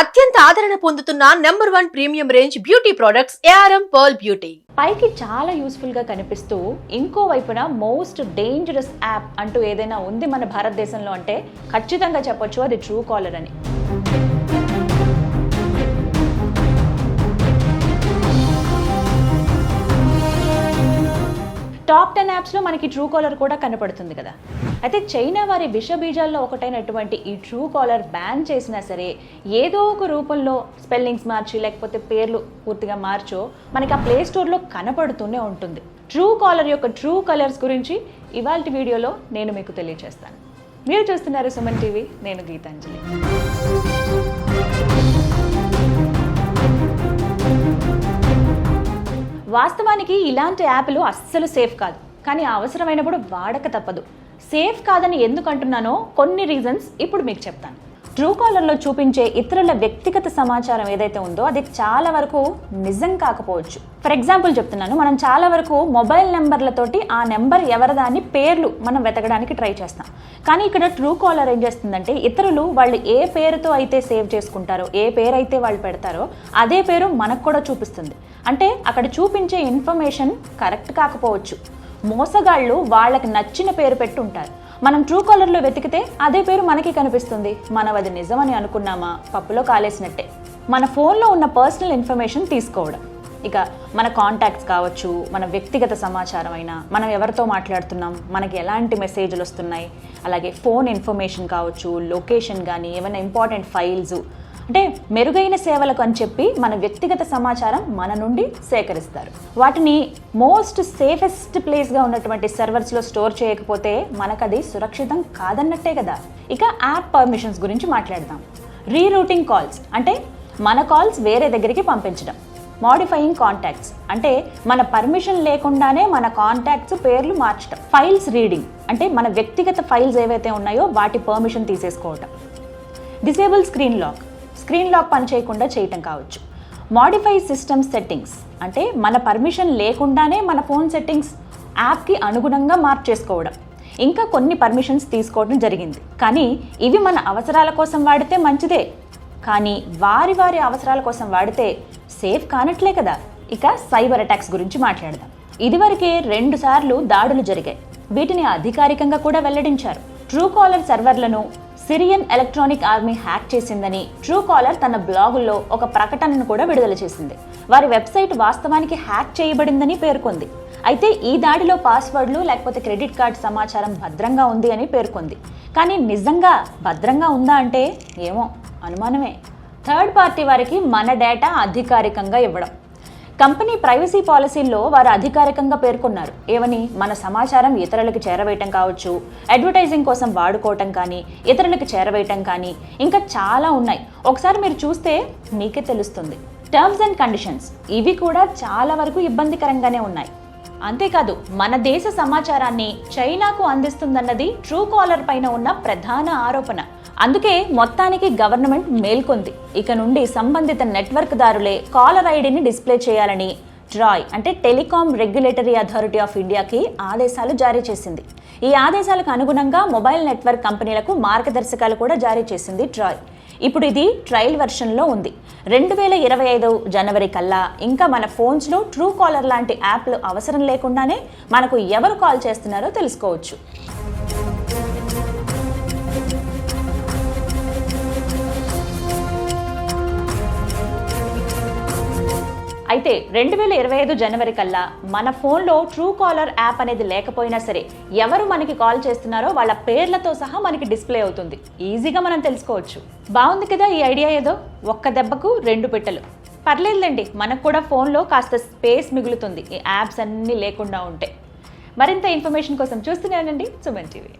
అత్యంత ఆదరణ పొందుతున్న number one premium range beauty products ARM pearl beauty. పైకి చాలా యూస్ఫుల్గా కనిపిస్తూ ఇంకో వైపున మోస్ట్ డేంజరస్ యాప్ అంటూ ఏదైనా ఉంది మన భారతదేశంలో అంటే ఖచ్చితంగా చెప్పొచ్చు అది ట్రూ కాలర్ అని. యాప్స్లో మనకి ట్రూ కాలర్ కూడా కనపడుతుంది కదా. అయితే చైనా వారి విష బీజాల్లో ఒకటైనటువంటి ఈ ట్రూ కాలర్ బ్యాన్ చేసినా సరే ఏదో ఒక రూపంలో స్పెల్లింగ్స్ మార్చి లేకపోతే పేర్లు పూర్తిగా మార్చో మనకి ఆ ప్లే స్టోర్లో కనపడుతూనే ఉంటుంది. ట్రూ కాలర్ యొక్క ట్రూ కలర్స్ గురించి ఇవాళ వీడియోలో నేను మీకు తెలియజేస్తాను మీరు చూస్తున్నారు సుమన్ టీవీ నేను గీతాంజలి. వాస్తవానికి ఇలాంటి యాప్లు అస్సలు సేఫ్ కాదు. కానీ అవసరమైనప్పుడు వాడక తప్పదు. సేఫ్ కాదని ఎందుకు అంటున్నానో కొన్ని రీజన్స్ ఇప్పుడు మీకు చెప్తాను. ట్రూ కాలర్లో చూపించే ఇతరుల వ్యక్తిగత సమాచారం ఏదైతే ఉందో అది చాలా వరకు నిజం కాకపోవచ్చు. ఫర్ ఎగ్జాంపుల్ చెప్తున్నాను మనం చాలా వరకు మొబైల్ నెంబర్లతోటి ఆ నెంబర్ ఎవరిదాని పేర్లు మనం వెతకడానికి ట్రై చేస్తాం. కానీ ఇక్కడ ట్రూ కాలర్ ఏం చేస్తుందంటే ఇతరులు వాళ్ళు ఏ పేరుతో అయితే సేవ్ చేసుకుంటారో ఏ పేరు అయితే వాళ్ళు పెడతారో అదే పేరు మనకు కూడా చూపిస్తుంది. అంటే అక్కడ చూపించే ఇన్ఫర్మేషన్ కరెక్ట్ కాకపోవచ్చు. మోసగాళ్ళు వాళ్ళకి నచ్చిన పేరు పెట్టుంటారు. మనం ట్రూ కాలర్లో వెతికితే అదే పేరు మనకి కనిపిస్తుంది. మనం అది నిజమని అనుకున్నామా? పప్పులో కాలేసినట్టే. మన ఫోన్లో ఉన్న పర్సనల్ ఇన్ఫర్మేషన్ తీసుకోవడం. ఇక మన కాంటాక్ట్స్ కావచ్చు మన వ్యక్తిగత సమాచారం అయినా మనం ఎవరితో మాట్లాడుతున్నాం మనకి ఎలాంటి మెసేజ్లు వస్తున్నాయి. అలాగే ఫోన్ ఇన్ఫర్మేషన్ కావచ్చు లొకేషన్ కానీ ఏమైనా ఇంపార్టెంట్ ఫైల్స్ అంటే మెరుగైన సేవలకు అని చెప్పి మన వ్యక్తిగత సమాచారం మన నుండి సేకరిస్తారు. వాటిని మోస్ట్ సేఫెస్ట్ ప్లేస్గా ఉన్నటువంటి సర్వర్స్లో స్టోర్ చేయకపోతే మనకది సురక్షితం కాదన్నట్టే కదా. ఇక యాప్ పర్మిషన్స్ గురించి మాట్లాడదాం. రీరూటింగ్ కాల్స్ అంటే మన కాల్స్ వేరే దగ్గరికి పంపించడం. మాడిఫైయింగ్ కాంటాక్ట్స్ అంటే మన పర్మిషన్ లేకుండానే మన కాంటాక్ట్స్ పేర్లు మార్చడం. ఫైల్స్ రీడింగ్ అంటే మన వ్యక్తిగత ఫైల్స్ ఏవైతే ఉన్నాయో వాటి permission తీసేసుకోవటం. Disable screen lock screen lock పనిచేయకుండా చేయటం కావచ్చు. మాడిఫై సిస్టమ్ సెట్టింగ్స్ అంటే మన పర్మిషన్ లేకుండానే మన ఫోన్ సెట్టింగ్స్ యాప్కి అనుగుణంగా మార్చేసుకోవడం ఇంకా కొన్ని పర్మిషన్స్ తీసుకోవడం జరిగింది. కానీ ఇవి మన అవసరాల కోసం వాడితే మంచిదే. కానీ వారి వారి అవసరాల కోసం వాడితే సేఫ్ కానట్లే కదా. ఇక సైబర్ అటాక్స్ గురించి మాట్లాడదాం. ఇదివరకే రెండు సార్లు దాడులు జరిగాయి. వీటిని అధికారికంగా కూడా వెల్లడించారు. ట్రూ కాలర్ సర్వర్లను సిరియన్ ఎలక్ట్రానిక్ ఆర్మీ హ్యాక్ చేసిందని ట్రూ కాలర్ తన బ్లాగుల్లో ఒక ప్రకటనను కూడా విడుదల చేసింది. వారి వెబ్సైట్ వాస్తవానికి హ్యాక్ చేయబడిందని పేర్కొంది. అయితే ఈ దాడిలో పాస్వర్డ్లు లేకపోతే క్రెడిట్ కార్డ్ సమాచారం భద్రంగా ఉంది అని పేర్కొంది. కానీ నిజంగా భద్రంగా ఉందా అంటే ఏమో అనుమానమే. థర్డ్ పార్టీ వారికి మన డేటా అధికారికంగా ఇవ్వడం. కంపెనీ ప్రైవసీ పాలసీల్లో వారు అధికారికంగా పేర్కొన్నారు. ఏమని? మన సమాచారం ఇతరులకు చేరవేయటం కావచ్చు అడ్వర్టైజింగ్ కోసం వాడుకోవటం కానీ ఇతరులకు చేరవేయటం కానీ ఇంకా చాలా ఉన్నాయి. ఒకసారి మీరు చూస్తే మీకే తెలుస్తుంది. టర్మ్స్ అండ్ కండిషన్స్ ఇవి కూడా చాలా వరకు ఇబ్బందికరంగానే ఉన్నాయి. అంతేకాదు మన దేశ సమాచారాన్ని చైనాకు అందిస్తుందన్నది ట్రూ కాలర్ పైన ఉన్న ప్రధాన ఆరోపణ. అందుకే మొత్తానికి గవర్నమెంట్ మేల్కొంది. ఇక నుండి సంబంధిత నెట్వర్క్ దారులే కాలర్ ఐడిని డిస్ప్లే చేయాలని ట్రాయ్ అంటే టెలికాం రెగ్యులేటరీ అథారిటీ ఆఫ్ ఇండియాకి ఆదేశాలు జారీ చేసింది. ఈ ఆదేశాలకు అనుగుణంగా మొబైల్ నెట్వర్క్ కంపెనీలకు మార్గదర్శకాలు కూడా జారీ చేసింది ట్రాయ్ ఇప్పుడు ఇది ట్రయల్ వెర్షన్లో ఉంది. రెండు వేల ఇరవై ఐదు జనవరి కల్లా ఇంకా మన ఫోన్స్లో ట్రూ కాలర్ లాంటి యాప్లు అవసరం లేకుండానే మనకు ఎవరు కాల్ చేస్తున్నారో తెలుసుకోవచ్చు. అయితే రెండు వేల ఇరవై ఐదు జనవరి కల్లా మన ఫోన్లో ట్రూ కాలర్ యాప్ అనేది లేకపోయినా సరే ఎవరు మనకి కాల్ చేస్తున్నారో వాళ్ళ పేర్లతో సహా మనకి డిస్ప్లే అవుతుంది. ఈజీగా మనం తెలుసుకోవచ్చు. బాగుంది కదా ఈ ఐడియా ఏదో? ఒక్క దెబ్బకు రెండు పెట్టెలు. పర్లేదులేండి మనకు కూడా ఫోన్లో కాస్త స్పేస్ మిగులుతుంది. ఈ యాప్స్ అన్నీ లేకుండా ఉంటే. మరింత ఇన్ఫర్మేషన్ కోసం చూస్తూనే ఉండండి సుమన్ టీవీ.